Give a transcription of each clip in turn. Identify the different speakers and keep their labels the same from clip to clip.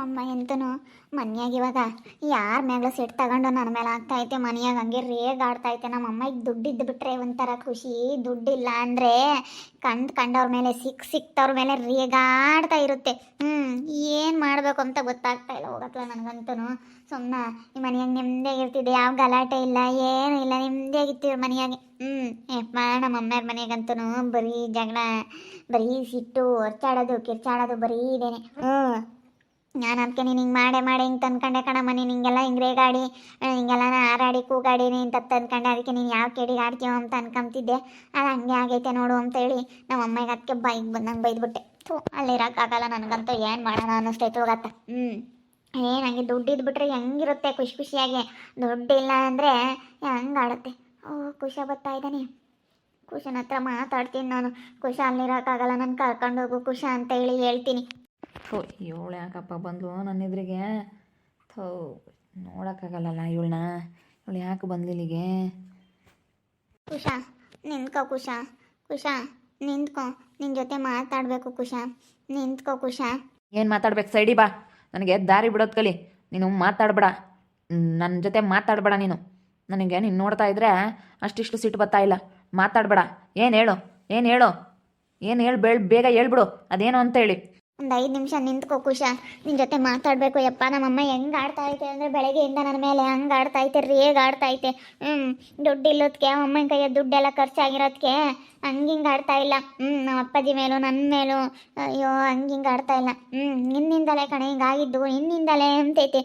Speaker 1: ನಮ್ಮಮ್ಮ ಎಂತನು? ಮನ್ಯಾಗ ಇವಾಗ ಯಾರ ಮ್ಯಾಗ್ಲ ಸಿಟ್ಟು ತಗೊಂಡು ನನ್ನ ಮೇಲೆ ಆಗ್ತೈತೆ ಮನೆಯಾಗ ಹಂಗೆ ರೇಗ್ ಆಡ್ತೈತೆ ನಮ್ಮಮ್ಮ ಈಗ ದುಡ್ಡಿದ್ದು ಬಿಟ್ರೆ ಒಂಥರ ಖುಷಿ. ದುಡ್ಡಿಲ್ಲ ಅಂದರೆ ಕಂಡು ಕಂಡವ್ರ ಮೇಲೆ, ಸಿಕ್ ಸಿಕ್ತವ್ರ ಮೇಲೆ ರೇಗಾಡ್ತಾ ಇರುತ್ತೆ. ಹ್ಞೂ ಏನು ಮಾಡಬೇಕು ಅಂತ ಗೊತ್ತಾಗ್ತಾ ಇಲ್ಲ. ಹೋಗತ್ಲ ನನಗಂತೂ ಸುಮ್ಮನೆ ಈ ಮನೆಯಾಗ ನೆಮ್ಮದಿಯಾಗಿ ಇರ್ತಿದ್ದೆ. ಯಾವ ಗಲಾಟೆ ಇಲ್ಲ, ಏನು ಇಲ್ಲ. ನೆಮ್ಮದಿಯಾಗಿತ್ತು ಮನೆಯಾಗೆ. ಹ್ಞೂ ಯಪ್ಪ ನಮ್ಮ ಅಮ್ಮ್ಯಾರ ಮನೆಯಾಗಂತೂ ಬರೀ ಜಗಳ, ಬರೀ ಸಿಟ್ಟು, ಒರ್ಚಾಡೋದು, ಕಿರ್ಚಾಡೋದು ಬರೀ ಇದೇನೆ. ಹ್ಞೂ ನಾನು ಅದಕ್ಕೆ ನೀನು ಹಿಂಗೆ ಮಾಡೇ ಮಾಡಿ ಹಿಂಗೆ ತಂದ್ಕೊಂಡೆ ಕಣಮ್ಮ ನೀನು ಹಿಂಗೆಲ್ಲ ಹಿಂಗೆ ರೇಗಾಡಿ ಹಿಂಗೆಲ್ಲ ಹಾರಾಡಿ ಕೂಗಾಡಿ ನೀನು ತಪ್ಪು ತಂದ್ಕೊಂಡೆ ಅದಕ್ಕೆ ನೀನು ಯಾವ ಕೇಡಿಗೆ ಆಡ್ತೀವೋ ಅಂತ ಅನ್ಕೊಂತಿದ್ದೆ ಅದು ಹಂಗೆ ಆಗೈತೆ ನೋಡು ಅಂತ ಹೇಳಿ ನಮ್ಮ ಅಮ್ಮಗೆ ಅದಕ್ಕೆ ಬೈಕ್ ಬಂದಂಗೆ ಬೈದ್ಬಿಟ್ಟೆ. ಥೂ ಅಲ್ಲಿರೋಕ್ಕಾಗಲ್ಲ ನನಗಂತೂ ಏನು ಮಾಡೋಣ ಅನ್ನಿಸ್ತೈತೆ ಹೋಗತ್ತ ಹ್ಞೂ ಏನು ಹಂಗೆ ದುಡ್ಡಿದ್ದು ಇದ್ಬಿಟ್ರೆ ಹೆಂಗಿರುತ್ತೆ ಖುಷಿ ಖುಷಿಯಾಗಿ. ದುಡ್ಡಿಲ್ಲ ಅಂದರೆ ಹೆಂಗೆ ಆಡುತ್ತೆ? ಓ ಖುಷಿ ಬರ್ತಾ ಇದ್ದಾನೆ. ಕುಶನ ಹತ್ರ ಮಾತಾಡ್ತೀನಿ ನಾನು. ಕುಶ ಅಲ್ಲಿರೋಕ್ಕಾಗಲ್ಲ ನಾನು ಕರ್ಕೊಂಡೋಗು ಖುಷ ಕುಶ ಅಂತ ಹೇಳಿ ಹೇಳ್ತೀನಿ.
Speaker 2: ಥೋ ಇವಳು ಯಾಕಪ್ಪ ಬಂದಳು ನನ್ನ ಎದುರಿಗೆ? ಥೋ ನೋಡೋಕ್ಕಾಗಲ್ಲಲ್ಲ ಇವಳನ್ನ? ಇವಳು ಯಾಕೆ ಬಂದ್ಲಿಲ್ಲಿಗೆ ಇಲ್ಲಿಗೆ?
Speaker 1: ಕುಶ ನಿಂತ್ಕೋ ಕುಶಾ. ಕುಶಾ ನಿಂತ್ಕೋ. ನಿನ್ನ ಜೊತೆ ಮಾತಾಡಬೇಕು ಕುಶಾ. ನಿಂತ್ಕೋ ಕುಶಾ.
Speaker 2: ಏನು ಮಾತಾಡ್ಬೇಕು? ಸೈಡಿ ಬಾ. ನನಗೆ ದಾರಿ ಬಿಡೋದು ಕಲಿ. ನೀನು ಮಾತಾಡಬೇಡ. ನನ್ನ ಜೊತೆ ಮಾತಾಡಬೇಡ ನೀನು. ನನಗೆ ನೀನು ನೋಡ್ತಾ ಇದ್ರೆ ಅಷ್ಟಿಷ್ಟು ಸಿಟ್ಟು ಬತ್ತಾ ಇಲ್ಲ. ಮಾತಾಡಬೇಡ. ಏನು ಹೇಳು? ಏನು ಹೇಳು? ಏನು ಹೇಳು ಬೇಳ್ ಬೇಗ ಹೇಳ್ಬಿಡು. ಅದೇನು ಅಂತ ಹೇಳಿ.
Speaker 1: ಒಂದು ಐದು ನಿಮಿಷ ನಿಂತ್ಕೋ ಕುಶ. ನಿನ್ನ ಜೊತೆ ಮಾತಾಡಬೇಕು. ಯಪ್ಪ, ನಮ್ಮಮ್ಮ ಹೆಂಗೆ ಆಡ್ತಾ ಐತೆ ಅಂದರೆ ಬೆಳಗ್ಗೆಯಿಂದ ನನ್ನ ಮೇಲೆ ಹಂಗೆ ಆಡ್ತಾ ಐತೆ, ರೇಗ್ ಆಡ್ತಾ ಐತೆ. ಹ್ಞೂ ದುಡ್ಡು ಇಲ್ಲೋದಕ್ಕೆ ಅಮ್ಮನ ಕೈಯ ದುಡ್ಡೆಲ್ಲ ಖರ್ಚಾಗಿರೋದಕ್ಕೆ ಹಂಗಿಂಗೆ ಆಡ್ತಾ ಇಲ್ಲ. ಹ್ಞೂ ನಮ್ಮ ಅಪ್ಪಾಜಿ ಮೇಲೂ ನನ್ನ ಮೇಲೂ, ಅಯ್ಯೋ ಹಂಗಿಂಗೆ ಆಡ್ತಾ ಇಲ್ಲ. ಹ್ಞೂ ನಿನ್ನಿಂದಲೇ ಕಣ ಹಿಂಗಾಗಿದ್ದು ನಿನ್ನಿಂದಲೇ ಅಂತೈತೆ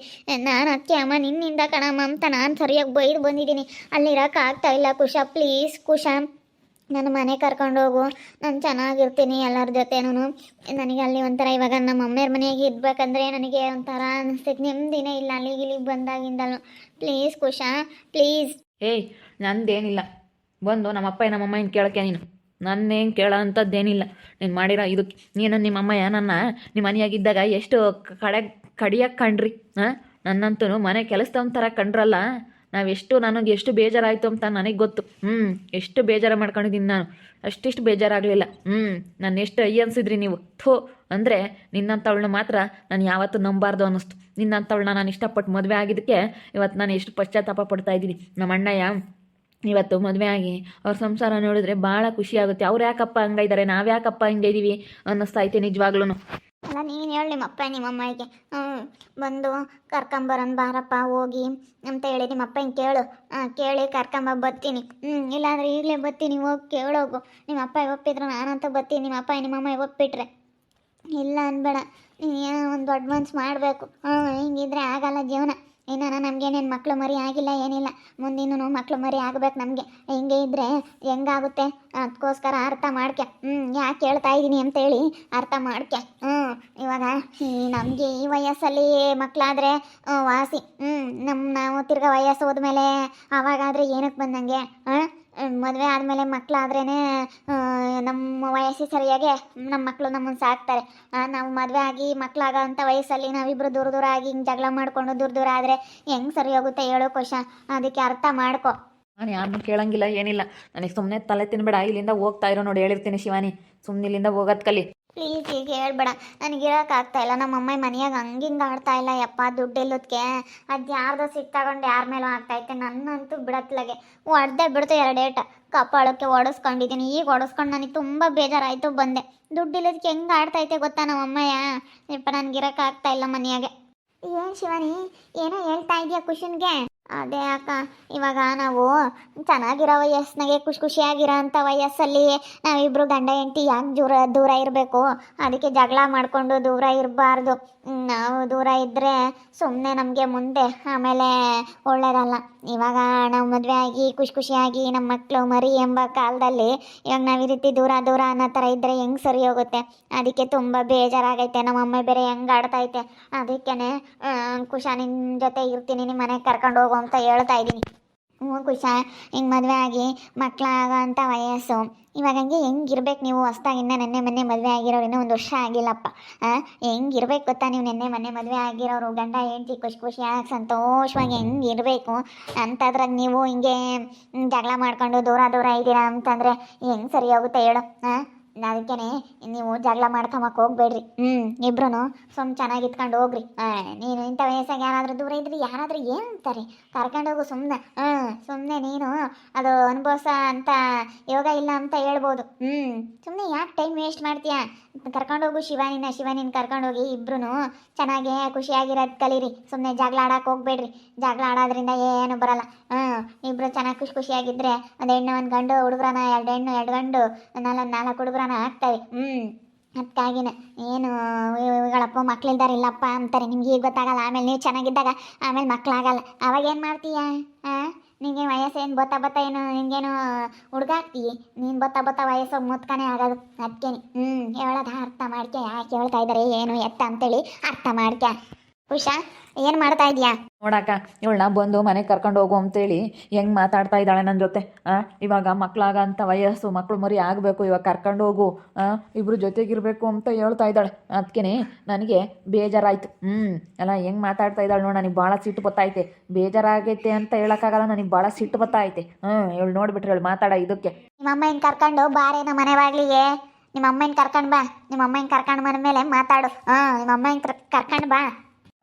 Speaker 1: ನಾನು ಅಕ್ಕಿ, ಅಮ್ಮ, ನಿನ್ನಿಂದ ಕಣಮ್ಮ ಅಂತ ನಾನು ಸರಿಯಾಗಿ ಬೈದು ಬಂದಿದ್ದೀನಿ. ಅಲ್ಲಿರೋಕೆ ಆಗ್ತಾ ಇಲ್ಲ ಕುಶ, ಪ್ಲೀಸ್ ಕುಶ. ನನ್ನ ಮನೆ ಕರ್ಕೊಂಡು ಹೋಗು. ನಾನು ಚೆನ್ನಾಗಿರ್ತೀನಿ ಎಲ್ಲರ ಜೊತೆನೂ ನನಗೆ ಅಲ್ಲಿ ಒಂಥರ ಇವಾಗ ನಮ್ಮ ಅಮ್ಮಿಯರ ಮನೆಯಾಗ ಇರ್ಬೇಕಂದ್ರೆ ನನಗೆ ಒಂಥರ ಅನಿಸ್ತೈತಿ. ನೆಮ್ಮದಿನೇ ಇಲ್ಲ ಅಲ್ಲಿಗೆ ಇಲ್ಲಿಗೆ ಬಂದಾಗಿಂದಲೂ. Please ಕುಶಾ, please.
Speaker 2: ಏಯ್, ನಂದೇನಿಲ್ಲ. ಬಂದು ನಮ್ಮಪ್ಪ ನಮ್ಮಮ್ಮ ಏನು ಕೇಳಕ್ಕೆ ನೀನು. ನನ್ನೇನು ಕೇಳೋ ಅಂಥದ್ದೇನಿಲ್ಲ ನೀನು ಮಾಡಿರೋ ಇದು, ನೀನು ನಿಮ್ಮ ನನ್ನ ನಿಮ್ಮ ಮನೆಯಾಗಿದ್ದಾಗ ಎಷ್ಟು ಕಡೆ ಕಡಿಯಕ್ಕೆ ಕಂಡ್ರಿ, ಹಾಂ? ನನ್ನಂತೂ ಮನೆ ಕೆಲಸದವನ ಥರ ಕಂಡ್ರಲ್ಲ. ನಾವೆಷ್ಟು ನನಗೆ ಎಷ್ಟು ಬೇಜಾರಾಯಿತು ಅಂತ ನನಗೆ ಗೊತ್ತು. ಹ್ಞೂ ಎಷ್ಟು ಬೇಜಾರು ಮಾಡ್ಕೊಂಡಿದ್ದೀನಿ ನಾನು. ಅಷ್ಟಿಷ್ಟು ಬೇಜಾರಾಗಲಿಲ್ಲ. ಹ್ಞೂ ನಾನು ಎಷ್ಟು ಐ ಅನ್ಸಿದ್ರಿ ನೀವು? ಥೋ, ಅಂದರೆ ನಿನ್ನಂಥವಳನ್ನ ಮಾತ್ರ ನಾನು ಯಾವತ್ತೂ ನಂಬಾರ್ದು ಅನ್ನಿಸ್ತು. ನಿನ್ನಂಥವಳನ್ನ ನಾನು ಇಷ್ಟಪಟ್ಟು ಮದುವೆ ಆಗಿದ್ದಕ್ಕೆ ಇವತ್ತು ನಾನು ಎಷ್ಟು ಪಶ್ಚಾತ್ತಾಪ ಪಡ್ತಾ ಇದ್ದೀನಿ. ನಮ್ಮ ಅಣ್ಣಯ್ಯ ಇವತ್ತು ಮದುವೆ ಆಗಿ ಅವ್ರ ಸಂಸಾರ ನೋಡಿದ್ರೆ ಭಾಳ ಖುಷಿ ಆಗುತ್ತೆ. ಅವ್ರು ಯಾಕಪ್ಪ ಹಂಗಿದ್ದಾರೆ ನಾವು ಯಾಕಪ್ಪ ಹಿಂಗೆ ಇದ್ದೀವಿ ಅನ್ನಿಸ್ತಾ ಐತೆ ನಿಜವಾಗ್ಲೂ
Speaker 1: ಅಲ್ಲ, ನೀನು ಹೇಳಿ ನಿಮ್ಮಪ್ಪ ನಿಮ್ಮಮ್ಮಗೆ ಹ್ಞೂ ಬಂದು ಕರ್ಕೊಂಬರೋನ್ ಬಾರಪ್ಪ, ಹೋಗಿ ಅಂತ ಹೇಳಿ ನಿಮ್ಮಪ್ಪ ಹಿಂಗೆ ಕೇಳು. ಹಾಂ, ಕೇಳಿ ಕರ್ಕೊಂಬ ಬರ್ತೀನಿ. ಹ್ಞೂ ಇಲ್ಲಾಂದ್ರೆ ಈಗಲೇ ಬರ್ತೀನಿ, ಹೋಗಿ ಕೇಳೋಗು. ನಿಮ್ಮಪ್ಪ ಒಪ್ಪಿದ್ರೆ ನಾನಂತ ಬರ್ತೀನಿ, ನಿಮ್ಮಪ್ಪ ನಿಮ್ಮಮ್ಮ ಒಪ್ಪಿಟ್ರೆ ಇಲ್ಲ ಅನ್ಬೇಡ, ನೀನು ಏನೋ ಒಂದು ಅಡ್ವಾನ್ಸ್ ಮಾಡಬೇಕು. ಹ್ಞೂ ಹಿಂಗಿದ್ರೆ ಆಗಲ್ಲ ಜೀವನ. ಇನ್ನು ನಮಗೇನೇನು ಮಕ್ಕಳು ಮರಿ ಆಗಿಲ್ಲ, ಏನಿಲ್ಲ. ಮುಂದಿನೂ ಮಕ್ಕಳು ಮರಿ ಆಗ್ಬೇಕು ನಮಗೆ. ಹಿಂಗೆ ಇದ್ದರೆ ಹೆಂಗಾಗುತ್ತೆ? ಅದಕ್ಕೋಸ್ಕರ ಅರ್ಥ ಮಾಡ್ಕೆ ಹ್ಞೂ ಯಾಕೆ ಹೇಳ್ತಾ ಇದ್ದೀನಿ ಅಂತೇಳಿ ಅರ್ಥ ಮಾಡ್ಕೆ ಹ್ಞೂ ಇವಾಗ ನಮಗೆ ಈ ವಯಸ್ಸಲ್ಲಿ ಮಕ್ಕಳಾದರೆ ವಾಸಿ. ಹ್ಞೂ ನಮ್ಮ ನಾವು ತಿರ್ಗಾ ವಯಸ್ಸು ಹೋದ್ಮೇಲೆ ಆವಾಗಾದರೆ ಏನಕ್ಕೆ ಬಂದಂಗೆ ಮದುವೆ ಆದಮೇಲೆ ಮಕ್ಕಳಾದ್ರೇ ನಮ್ಮ ವಯಸ್ಸಿಗೆ ಸರಿಯಾಗಿ ನಮ್ಮ ಮಕ್ಕಳು ನಮ್ಮನ್ನು ಸಾಕ್ತಾರೆ. ನಾವು ಮದುವೆ ಆಗಿ ಮಕ್ಕಳಾಗೋಂಥ ವಯಸ್ಸಲ್ಲಿ ನಾವಿಬ್ಬರು ದೂರ ದೂರ ಆಗಿ ಹಿಂಗೆ ಜಗಳ ಮಾಡ್ಕೊಂಡು ದೂರ ದೂರ ಆದರೆ ಹೆಂಗೆ ಸರಿ ಹೋಗುತ್ತೆ ಹೇಳೋ ಕೋಶ ಅದಕ್ಕೆ ಅರ್ಥ ಮಾಡ್ಕೊ.
Speaker 2: ನಾನು ಯಾರನ್ನೂ ಕೇಳಂಗಿಲ್ಲ, ಏನಿಲ್ಲ. ನನಗೆ ಸುಮ್ಮನೆ ತಲೆ ತಿನ್ಬೇಡ, ಇಲ್ಲಿಂದ ಹೋಗ್ತಾ ಇರೋ ನೋಡಿ ಹೇಳಿರ್ತೀನಿ ಶಿವಾನಿ. ಸುಮ್ಮನೆ ಇಲ್ಲಿಂದ ಹೋಗೋದು ಕಲಿ.
Speaker 1: ಪ್ಲೀಸ್ ಈಗ ಹೇಳ್ಬೇಡ. ನನಗೆ ಆಗ್ತಾ ಇಲ್ಲ. ನಮ್ಮ ಅಮ್ಮ ಮನೆಯಾಗ ಹಂಗಿಂಗ್ ಆಡ್ತಾ ಇಲ್ಲ. ಯಪ್ಪ, ದುಡ್ಡು ಇಲ್ಲೋದಕ್ಕೆ ಅದು ಯಾರ್ದೋ ಸಿಟ್ಟು ತಗೊಂಡು ಯಾರ ಮೇಲೂ ಆಗ್ತೈತೆ ನನ್ನಂತೂ ಬಿಡತ್ಲಾಗೆ. ಹೊಡೆದೇ ಬಿಡ್ತು ಎರಡೇಟ ಕಪಾಳಕ್ಕೆ ಓಡಿಸ್ಕೊಂಡಿದ್ದೀನಿ ಈಗ ಓಡಿಸ್ಕೊಂಡು ನನಗೆ ತುಂಬ ಬೇಜಾರಾಯಿತು ಬಂದೆ. ದುಡ್ಡು ಇಲ್ಲದಕ್ಕೆ ಹೆಂಗೆ ಆಡ್ತೈತೆ ಗೊತ್ತಾ ನಮ್ಮ ಅಮ್ಮಯ್ಯ? ಯಪ್ಪ, ನನಗೆ ಆಗ್ತಾ ಇಲ್ಲ ಮನೆಯಾಗೆ. ಏನು ಶಿವಾನಿ? ಏನೋ ಹೇಳ್ತಾ ಇದೆಯಾ ಕುಶನ್ಗೆ? ಅದೇ ಅಕ್ಕ, ಇವಾಗ ನಾವು ಚೆನ್ನಾಗಿರೋ ವಯಸ್ಸಿನಾಗೆ ಖುಷಿ ಖುಷಿಯಾಗಿರೋ ಅಂಥ ವಯಸ್ಸಲ್ಲಿ ನಾವಿಬ್ಬರು ಗಂಡ ಹೆಂಡತಿ ಯಾಕೆ ದೂರ ದೂರ ಇರಬೇಕು? ಅದಕ್ಕೆ ಜಗಳ ಮಾಡಿಕೊಂಡು ದೂರ ಇರಬಾರ್ದು. ನಾವು ದೂರ ಇದ್ದರೆ ಸುಮ್ಮನೆ ನಮಗೆ ಮುಂದೆ, ಆಮೇಲೆ ಒಳ್ಳೇದಲ್ಲ. ಇವಾಗ ನಾವು ಮದುವೆ ಆಗಿ, ಖುಷಿ ಖುಷಿಯಾಗಿ ನಮ್ಮ ಮಕ್ಕಳು ಮರಿ ಎಂಬ ಕಾಲದಲ್ಲಿ ಇವಾಗ ನಾವು ಈ ರೀತಿ ದೂರ ದೂರ ಅನ್ನೋ ಥರ ಇದ್ದರೆ ಹೆಂಗೆ ಸರಿ ಹೋಗುತ್ತೆ? ಅದಕ್ಕೆ ತುಂಬ ಬೇಜಾರಾಗೈತೆ. ನಮ್ಮ ಅಮ್ಮ ಬೇರೆ ಹೆಂಗೆ ಆಡ್ತೈತೆ ಅದಕ್ಕೇ ಖುಷಿ ನಿಮ್ಮ ಜೊತೆ ಇರ್ತೀನಿ ನಿಮ್ಮ ಮನೆಗೆ ಕರ್ಕೊಂಡು ಹೋಗು ಅಂತ ಹೇಳ್ತಾ ಇದ್ದೀನಿ. ಹ್ಞೂ ಕುಶ ಹಿಂಗೆ ಮದುವೆ ಆಗಿ ಮಕ್ಕಳಾಗೋಂಥ ವಯಸ್ಸು. ಇವಾಗ ಹಂಗೆ ಹೆಂಗಿರ್ಬೇಕು ನೀವು? ಹೊಸ್ದಾಗಿ ಇನ್ನೂ ನೆನ್ನೆ ಮೊನ್ನೆ ಮದುವೆ ಆಗಿರೋರು ಇನ್ನೂ ಒಂದು ವರ್ಷ ಆಗಿಲ್ಲಪ್ಪ. ಹೆಂಗಿರ್ಬೇಕು ಗೊತ್ತಾ ನೀವು ನೆನ್ನೆ ಮೊನ್ನೆ ಮದುವೆ ಆಗಿರೋರು? ಗಂಡ, ಹೆಂಡತಿ ಖುಷಿ ಖುಷಿಯಾಗಿ ಸಂತೋಷವಾಗಿ ಹೆಂಗಿರಬೇಕು? ಅಂಥದ್ರಾಗ ನೀವು ಹಿಂಗೆ ಜಗಳ ಮಾಡ್ಕೊಂಡು ದೂರ ದೂರ ಇದ್ದೀರಾ ಅಂತಂದರೆ ಹೆಂಗೆ ಸರಿ ಹೋಗುತ್ತೆ ಹೇಳು ಹಾಂ ಅದಕ್ಕೇನೆ ನೀವು ಜಗಳ ಮಾಡ್ಕೊಂಬಕ್ ಹೋಗ್ಬೇಡ್ರಿ. ಹ್ಞೂ ಇಬ್ರು ಸುಮ್ ಚೆನ್ನಾಗಿ ಇತ್ಕೊಂಡು ಹೋಗ್ರಿ. ನೀನು ಇಂಥ ವಯಸ್ಸಾಗ ಯಾರಾದ್ರೂ ದೂರ ಇದ್ರಿ? ಯಾರಾದ್ರೂ ಏನು ಅಂತಾರೆ? ಕರ್ಕೊಂಡೋಗು ಸುಮ್ಮನೆ ಹ್ಮ್ ಸುಮ್ಮನೆ ನೀನು ಅದು ಅನುಭವಿಸ ಅಂತ ಯೋಗ ಇಲ್ಲ ಅಂತ ಹೇಳ್ಬೋದು. ಹ್ಞೂ ಸುಮ್ಮನೆ ಯಾಕೆ ಟೈಮ್ ವೇಸ್ಟ್ ಮಾಡ್ತೀಯಾ? ಕರ್ಕೊಂಡೋಗು ಶಿವಾನಿನ ಶಿವಾನಿನ ಕರ್ಕೊಂಡೋಗಿ ಇಬ್ರು ಚೆನ್ನಾಗಿ ಖುಷಿಯಾಗಿರೋದು ಕಲೀರಿ. ಸುಮ್ಮನೆ ಜಗಳ ಆಡಕ್ಕೆ ಹೋಗ್ಬೇಡ್ರಿ. ಜಗಳ ಆಡೋದ್ರಿಂದ ಏನು ಬರಲ್ಲ. ಹ್ಞೂ, ಇಬ್ರು ಚೆನ್ನಾಗಿ ಖುಷಿ ಖುಷಿಯಾಗಿದ್ರೆ ಒಂದು ಹೆಣ್ಣು, ಒಂದು ಗಂಡು, ಹುಡುಗ್ರನ ಎರಡು ಹೆಣ್ಣು, ಎರಡು ಗಂಡು ನಾಲ್ಕು ನಾಲ್ಕು ಹುಡುಗ್ರನ ಆಗ್ತವೆ ಹ್ಞೂ ಅದಕ್ಕಾಗಿನ ಏನು ಇವುಗಳಪ್ಪ ಮಕ್ಳಿಲ್ದಾರ ಇಲ್ಲಪ್ಪ ಅಂತಾರೆ. ನಿಮ್ಗೆ ಈಗ ಗೊತ್ತಾಗಲ್ಲ. ಆಮೇಲೆ ನೀವು ಚೆನ್ನಾಗಿದ್ದಾಗ ಆಮೇಲೆ ಮಕ್ಕಳಾಗಲ್ಲ ಅವಾಗ ಏನು ಮಾಡ್ತೀಯ? ಹಾಂ ನಿನಗೆ ವಯಸ್ಸೇನು ಬತ್ತ ಬತ್ತ ಏನು, ನಿಂಗೇನು ಹುಡುಗ ಆಗ್ತೀಯ? ನೀನು ಬತ್ತ ಬತ್ತ ವಯಸ್ಸು ಮುತ್ಕಾನೆ ಆಗೋದು. ಅದಕ್ಕೇನೆ ಹ್ಞೂ ಹೇಳೋದು ಅರ್ಥ ಮಾಡ್ಕೆ ಯಾಕೆ ಹೇಳ್ತಾ ಇದ್ದಾರೆ ಏನು ಎತ್ತ ಅಂತೇಳಿ ಅರ್ಥ ಮಾಡ್ಕೆ ಉಷಾ ಏನು ಮಾಡ್ತಾ ಇದೀಯಾ?
Speaker 2: ನೋಡಕ್ಕ ಇವಳನ್ನ ಬಂದು ಮನೆಗೆ ಕರ್ಕೊಂಡು ಹೋಗು ಅಂತೇಳಿ ಹೆಂಗ್ ಮಾತಾಡ್ತಾ ಇದ್ದಾಳೆ ನನ್ನ ಜೊತೆ ಆ, ಇವಾಗ ಮಕ್ಕಳಾಗ ಅಂತ ವಯಸ್ಸು ಮಕ್ಕಳು ಮರಿ ಆಗಬೇಕು ಇವಾಗ ಕರ್ಕೊಂಡು ಹೋಗು ಆ, ಇಬ್ರು ಜೊತೆಗಿರ್ಬೇಕು ಅಂತ ಹೇಳ್ತಾ ಇದ್ದಾಳೆ. ಅದಕ್ಕೆ ನನಗೆ ಬೇಜಾರಾಯ್ತು. ಹ್ಞೂ ಅಲ್ಲ ಹೆಂಗ್ ಮಾತಾಡ್ತಾ ಇದ್ದಾಳೆ ನೋಡಿ ನನಗೆ ಭಾಳ ಸಿಟ್ಟು ಬತ್ತೈತೆ ಬೇಜಾರಾಗೈತೆ ಅಂತ ಹೇಳೋಕ್ಕಾಗಲ್ಲ ನನಗೆ ಭಾಳ ಸಿಟ್ಟು ಬತ್ತೈತೆ ಹ್ಞೂ ಇವಳು ನೋಡ್ಬಿಟ್ರಿ ಇವಳು ಮಾತಾಡ ಇದಕ್ಕೆ.
Speaker 1: ನಿಮ್ಮ ಅಮ್ಮನ ಕರ್ಕೊಂಡು ಬಾರೇನ ನಮ್ಮ ಮನೆ ಬಾಗ್ಲಿಗೆ ನಿಮ್ಮ ಅಮ್ಮನ ಕರ್ಕೊಂಡು ಬಾ ನಿಮ್ಮ ಅಮ್ಮನ ಕರ್ಕೊಂಡು ಬಂದ್ಮೇಲೆ ಮಾತಾಡು. ಹಾಂ ನಿಮ್ಮ ಅಮ್ಮನ ಕರ್ಕೊಂಡು ಬಾ.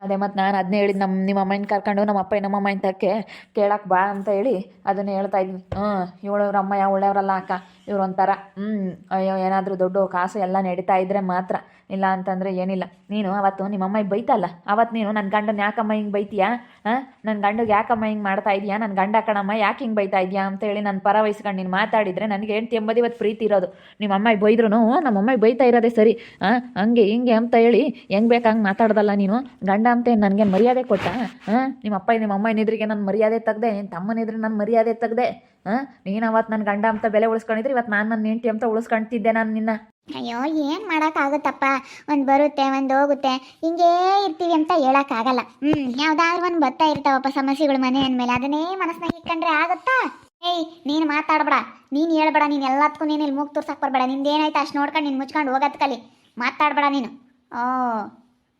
Speaker 2: ಅದೇ ಮತ್ತು ನಾನು ಅದನ್ನೇ ಹೇಳಿದ್ದು ನಮ್ಮ ನಿಮ್ಮ ಅಮ್ಮನ ಕರ್ಕೊಂಡು ನಮ್ಮ ಅಪ್ಪ ನಮ್ಮ ಅಮ್ಮನ ತಕ್ಕೆ ಕೇಳಕ್ಕೆ ಬಾ ಅಂತ ಹೇಳಿ ಅದನ್ನು ಹೇಳ್ತಾ ಇದ್ದೀನಿ ಹ್ಞೂ ಇವಳು ಇವ್ರ ಅಮ್ಮ ಯಾವ ಒಳ್ಳೆಯವರಲ್ಲ ಅಕ್ಕ? ಇವ್ರು ಒಂಥರ ಹ್ಞೂ ಅಯ್ಯೋ, ಏನಾದರೂ ದೊಡ್ಡ ಕಾಸು ಎಲ್ಲ ನಡೀತಾ ಇದ್ದರೆ ಮಾತ್ರ. ಇಲ್ಲ ಅಂತಂದರೆ ಏನಿಲ್ಲ. ನೀನು ಅವತ್ತು ನಿಮ್ಮ ಅಮ್ಮ ಬೈತಲ್ಲ. ಅವತ್ತು ನೀನು ನನ್ನ ಗಂಡನ ಯಾಕಮ್ಮ ಹಿಂಗೆ ಬೈತೀಯಾ? ಹಾಂ ನನ್ನ ಗಂಡಗೆ ಯಾಕಮ್ಮ ಹಿಂಗೆ ಮಾಡ್ತಾ ಇದೀಯಾ? ನನ್ನ ಗಂಡ ಕಣಮ್ಮ ಯಾಕೆ ಹಿಂಗೆ ಬೈತಾ ಇದೆಯಾ? ಅಂತ ಹೇಳಿ ನಾನು ಪರ ವಹಿಸ್ಕೊಂಡು ನೀನು ಮಾತಾಡಿದರೆ ನನಗೆ ಏನು ಎಂಬುದು ಇವತ್ತು ಪ್ರೀತಿ ಇರೋದು. ನಿಮ್ಮ ಅಮ್ಮ ಬೈದ್ರು ನಮ್ಮ ಅಮ್ಮ ಬೈತಾ ಇರೋದೇ ಸರಿ. ಹಾಂ ಹಂಗೆ ಹಿಂಗೆ ಅಂತ ಹೇಳಿ ಹೆಂಗೆ ಬೇಕು ಹಂಗೆ ಮಾತಾಡ್ದಲ್ಲ ನೀನು? ಗಂಡ ಅಂತ ನನಗೆ ಮರ್ಯಾದೆ ಕೊಟ್ಟ? ಹಾಂ ನಿಮ್ಮ ಅಪ್ಪ ನಿಮ್ಮ ಅಮ್ಮ ಏನಿದ್ರಿಗೆ ನಾನು ಮರ್ಯಾದೆ ತೆಗ್ದೆ ನಿನ್ನ ತಮ್ಮನಿದ್ರೆ ನಾನು ಮರ್ಯಾದೆ ತೆಗ್ದೆ. ಹಾಂ? ನೀನು ಅವತ್ತು ನನ್ನ ಗಂಡ ಅಂತ ಬೆಲೆ ಉಳಿಸ್ಕೊಂಡಿದ್ರೆ ಇವತ್ತು ನಾನು ನನ್ನ ಹೆಂಡತಿ ಅಂತ ಉಳಿಸ್ಕೊಂತಿದ್ದೆ ನಾನು ನಿನ್ನ.
Speaker 1: ಅಯ್ಯೋ, ಏನು ಮಾಡೋಕ್ಕಾಗುತ್ತಪ್ಪ? ಒಂದು ಬರುತ್ತೆ, ಒಂದು ಹೋಗುತ್ತೆ. ಹಿಂಗೇ ಇರ್ತೀವಿ ಅಂತ ಹೇಳೋಕ್ಕಾಗಲ್ಲ. ಹ್ಮ್, ಯಾವ್ದಾದ್ರು ಒಂದು ಬರ್ತಾ ಇರ್ತಾವಪ್ಪ ಸಮಸ್ಯೆಗಳು ಮನೆ ಅಂದಮೇಲೆ. ಅದನ್ನೇ ಮನಸ್ಸಿನಾಗ ಇಟ್ಕೊಂಡ್ರೆ ಆಗುತ್ತಾ? ಏಯ್, ನೀನು ಮಾತಾಡ್ಬೇಡ. ನೀನು ಹೇಳ್ಬೇಡ, ನೀನು ಎಲ್ಲದಕ್ಕೂ ನೀನು ಇಲ್ಲಿ ಮೂಗ್ ತೋರ್ಸಕ್ಕೆ ಬರಬೇಡ. ನಿಂದೇನಾಯ್ತು ಅಷ್ಟು ನೋಡ್ಕೊಂಡು ನೀನು ಮುಚ್ಕೊಂಡು ಹೋಗತ್ ಕಲಿ ಮಾತಾಡ್ಬೇಡ ನೀನು. ಓ.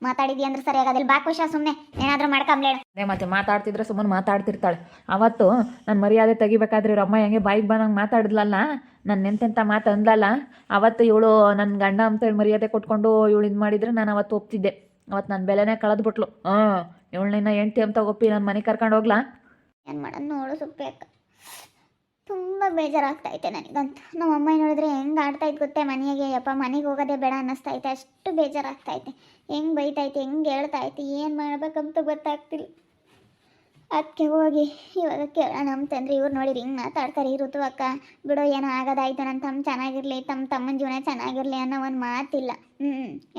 Speaker 1: ಮಾತಾಡಿದ್ಯ ಅಂದ್ರೆ ಸರಿ ಆಗೋದಿಲ್ಲ. ಬಾ ಖುಷ ಸುಮ್ಮನೆ ಏನಾದರೂ ಮಾಡ್ಕೊಂಬ್ಲೇಳು
Speaker 2: ಅದೇ ಮತ್ತೆ ಮಾತಾಡ್ತಿದ್ರೆ ಸುಮ್ಮನೆ ಮಾತಾಡ್ತಿರ್ತಾಳೆ. ಅವತ್ತು ನನ್ನ ಮರ್ಯಾದೆ ತೆಗಿಬೇಕಾದ್ರೆ ಇವ್ರ ಅಮ್ಮ ಹೆಂಗೆ ಬಾಯಿಗೆ ಬಂದಂಗೆ ಮಾತಾಡಿದ್ಲಲ್ಲ? ನಾನು ಎಂತೆಂಥ ಮಾತು ಅಂದಲ್ಲ ಅವತ್ತು ಇವಳು ನನ್ನ ಗಂಡ ಅಂತೇಳಿ ಮರ್ಯಾದೆ ಕೊಟ್ಕೊಂಡು ಇವಳು ಇದು ಮಾಡಿದ್ರೆ ನಾನು ಅವತ್ತು ಒಪ್ತಿದ್ದೆ. ಅವತ್ತು ನನ್ನ ಬೆಲೆನೇ ಕಳೆದ್ಬಿಟ್ಲು. ಹಾಂ ಇವಳನ್ನ ಹೆಂಡ್ತಿ ಅಂತ ಒಪ್ಪಿ ನನ್ನ ಮನೆ ಕರ್ಕೊಂಡು ಹೋಗ್ಲಾ?
Speaker 1: ಏನು ಮಾಡೋದು ನೋಡು ಸುಪ್ಪೇಕ ತುಂಬ ಬೇಜಾರಾಗ್ತೈತೆ ನನಗಂತ. ನಮ್ಮ ಅಮ್ಮ ನೋಡಿದ್ರೆ ಹೆಂಗೆ ಆಡ್ತೈತೆ ಗೊತ್ತೇ? ಮನೆಗೆ, ಯಪ್ಪ, ಮನೆಗೆ ಹೋಗೋದೇ ಬೇಡ ಅನ್ನಿಸ್ತೈತೆ ಅಷ್ಟು ಬೇಜಾರಾಗ್ತೈತೆ ಹೆಂಗೆ ಬೈತೈತೆ ಹೆಂಗೆ ಹೇಳ್ತೈತೆ ಏನು ಮಾಡ್ಬೇಕಂತ ಗೊತ್ತಾಗ್ತಿಲ್ಲ. ಅದಕ್ಕೆ ಹೋಗಿ ಇವಾಗ ಕೇಳೋಣ ತಂದ್ರೆ ಇವ್ರು ನೋಡಿರಿ ಹಿಂಗೆ ಮಾತಾಡ್ತಾರೆ. ಈ ಋತು ಅಕ್ಕ ಬಿಡೋ, ಏನೋ ಆಗೋದಾಯ್ತು. ನನ್ನ ತಮ್ಮ ಚೆನ್ನಾಗಿರಲಿ, ತಮ್ಮ ತಮ್ಮನ ಜೀವನ ಚೆನ್ನಾಗಿರಲಿ ಅನ್ನೋ ಒಂದು ಮಾತಿಲ್ಲ. ಹ್ಞೂ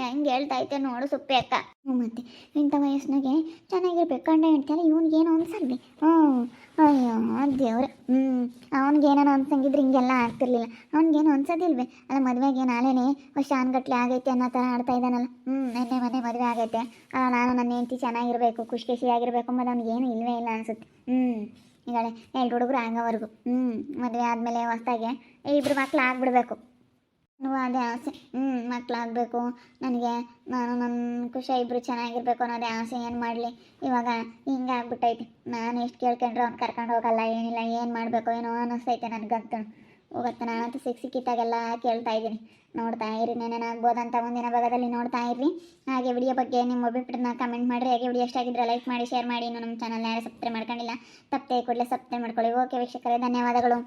Speaker 1: ಹೆಂಗೆ ಹೇಳ್ತೈತೆ ನೋಡು ಸುಪ್ಪೆ ಅಕ್ಕ ಮತ್ತೆ ಇಂಥ ವಯಸ್ಸಿನಾಗೆ ಚೆನ್ನಾಗಿರ್ಬೇಕು. ಕಂಡ ಹೇಳ್ತಾರೆ ಇವ್ನಿಗೇನು ಅನ್ಸಲ್ರಿ ಹ್ಞೂ. ಅಯ್ಯೋ, ದೇವ್ರೆ. ಹ್ಞೂ. ಅವ್ನಿಗೇನೋ ಅನ್ಸಂಗಿದ್ರೆ ಹಿಂಗೆಲ್ಲ ಆಗ್ತಿರ್ಲಿಲ್ಲ. ಅವ್ನಿಗೇನು ಅನ್ಸೋದಿಲ್ವೇ ಅಲ್ಲ, ಮದುವೆಗೆ ನಾಳೆನೇ ಶಾನ್ಗಟ್ಲೆ ಆಗೈತೆ ಅನ್ನೋ ಥರ ಆಡ್ತಾ ಇದ್ದಾನಲ್ಲ. ಹ್ಞೂ, ನೆನ್ನೆ ಮನೆ ಮದುವೆ ಆಗೈತೆ. ನಾನು ನನ್ನ ಹೆಂಡತಿ ಚೆನ್ನಾಗಿರಬೇಕು ಖುಷಿ ಖುಷಿಯಾಗಿರ್ಬೇಕು ಅಂಬೋದು ಅವ್ನಿಗೇನು ಇಲ್ವೇ ಇಲ್ಲ ಅನ್ಸುತ್ತೆ. ಹ್ಞೂ. ಈಗಳೆ ಎರಡು ಹುಡುಗರು ಹಂಗವರೆಗೂ ಹ್ಞೂ, ಮದುವೆ ಆದಮೇಲೆ ಹೊಸ್ದಾಗೆ ಇಬ್ಬರು ಮಕ್ಳು ಆಗ್ಬಿಡ್ಬೇಕು. ನೀವು ಅದೇ ಆಸೆ. ಹ್ಞೂ ಮಕ್ಕಳಾಗಬೇಕು ನನಗೆ ನಾನು ನನ್ನ ಖುಷಿ ಇಬ್ಬರು ಚೆನ್ನಾಗಿರ್ಬೇಕು ಅನ್ನೋದೇ ಆಸೆ. ಏನು ಮಾಡಲಿ? ಇವಾಗ ಹಿಂಗೆ ಆಗ್ಬಿಟ್ಟೈತಿ. ನಾನು ಎಷ್ಟು ಕೇಳ್ಕೊಂಡ್ರೆ ಅವ್ನು ಕರ್ಕೊಂಡು ಹೋಗಲ್ಲ, ಏನಿಲ್ಲ, ಏನು ಮಾಡಬೇಕು ಏನೋ ಅನ್ನಿಸ್ತೈತೆ ನನಗಂತೂ ಹೋಗತ್ತೆ ನಾನಂತೂ ಸಿಕ್ಕಿ ಸಿಕ್ಕಿದ್ದಾಗೆಲ್ಲ ಕೇಳ್ತಾ ಇದ್ದೀನಿ. ನೋಡ್ತಾ ಇರಿ ನೇನೇನಾಗ್ಬೋದಂತ ಮುಂದಿನ ಭಾಗದಲ್ಲಿ ನೋಡ್ತಾ ಇರ್ರಿ. ಹಾಗೆ ವಿಡಿಯೋ ಬಗ್ಗೆ ನಿಮ್ಮ ಅಭಿಪ್ರಾಯನ ಕಮೆಂಟ್ ಮಾಡಿರಿ. ಹಾಗೆ ವಿಡಿಯೋ ಇಷ್ಟ ಆಗಿದ್ರೆ ಲೈಕ್ ಮಾಡಿ ಶೇರ್ ಮಾಡಿ. ಇನ್ನು ನಮ್ಮ ಚಾನಲ್ ಯಾರು ಸಬ್ಸ್ಕ್ರೈಬ್ ಮಾಡ್ಕೊಂಡಿಲ್ಲ, ತಪ್ಪದೆ ಕೂಡಲೇ ಸಬ್ಸ್ಕ್ರೈಬ್ ಮಾಡ್ಕೊಳ್ಳಿ. ಓಕೆ ವೀಕ್ಷಕರೇ, ಧನ್ಯವಾದಗಳು.